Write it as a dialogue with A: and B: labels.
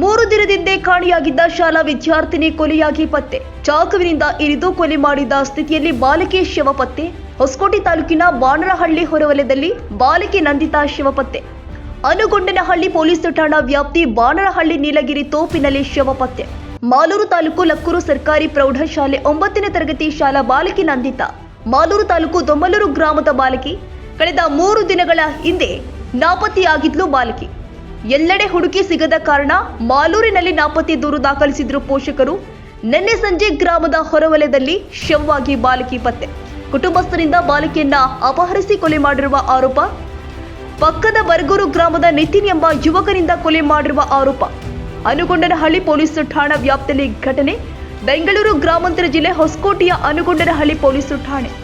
A: ಮೂರು ದಿನದಿಂದ ಕಾಣೆಯಾಗಿದ್ದ ಶಾಲಾ ವಿದ್ಯಾರ್ಥಿನಿ ಕೊಲೆಯಾಗಿ ಪತ್ತೆ. ಚಾಕುವಿನಿಂದ ಇರಿದು ಕೊಲೆ ಮಾಡಿದ ಸ್ಥಿತಿಯಲ್ಲಿ ಬಾಲಕಿ ಶವ ಪತ್ತೆ ಹೊಸಕೋಟೆ ತಾಲೂಕಿನ ಬಾಣರಹಳ್ಳಿ ಹೊರವಲಯದಲ್ಲಿ ಬಾಲಕಿ ನಂದಿತಾ ಶವ ಪತ್ತೆ ಅನುಗೊಂಡನಹಳ್ಳಿ ಪೊಲೀಸ್ ಠಾಣಾ ವ್ಯಾಪ್ತಿ ಬಾಣರಹಳ್ಳಿ ನೀಲಗಿರಿ ತೋಪಿನಲ್ಲಿ ಶವ ಪತ್ತೆ ಮಾಲೂರು ತಾಲೂಕು ಲಕ್ಕೂರು ಸರ್ಕಾರಿ ಪ್ರೌಢಶಾಲೆ ಒಂಬತ್ತನೇ ತರಗತಿ ಶಾಲಾ ಬಾಲಕಿ ನಂದಿತಾ. ಮಾಲೂರು ತಾಲೂಕು ದೊಮ್ಮಲೂರು ಗ್ರಾಮದ ಬಾಲಕಿ. ಕಳೆದ ಮೂರು ದಿನಗಳ ಹಿಂದೆ ನಾಪತ್ತೆಯಾಗಿದ್ಲು ಬಾಲಕಿ. ಎಲ್ಲೆಡೆ ಹುಡುಕಿ ಸಿಗದ ಕಾರಣ ಮಾಲೂರಿನಲ್ಲಿ ನಾಪತ್ತೆ ದೂರು ದಾಖಲಿಸಿದ್ರು ಪೋಷಕರು. ನಿನ್ನೆ ಸಂಜೆ ಗ್ರಾಮದ ಹೊರವಲಯದಲ್ಲಿ ಶವವಾಗಿ ಬಾಲಕಿ ಪತ್ತೆ. ಕುಟುಂಬಸ್ಥರಿಂದ ಬಾಲಕಿಯನ್ನ ಅಪಹರಿಸಿ ಕೊಲೆ ಮಾಡಿರುವ ಆರೋಪ. ಪಕ್ಕದ ಬರಗೂರು ಗ್ರಾಮದ ನಿತಿನ್ ಎಂಬ ಯುವಕನಿಂದ ಕೊಲೆ ಮಾಡಿರುವ ಆರೋಪ. ಅನುಗೊಂಡನಹಳ್ಳಿ ಪೊಲೀಸ್ ಠಾಣಾ ವ್ಯಾಪ್ತಿಯಲ್ಲಿ ಘಟನೆ. ಬೆಂಗಳೂರು ಗ್ರಾಮಾಂತರ ಜಿಲ್ಲೆ ಹೊಸಕೋಟೆಯ ಅನುಗೊಂಡನಹಳ್ಳಿ ಪೊಲೀಸ್ ಠಾಣೆ.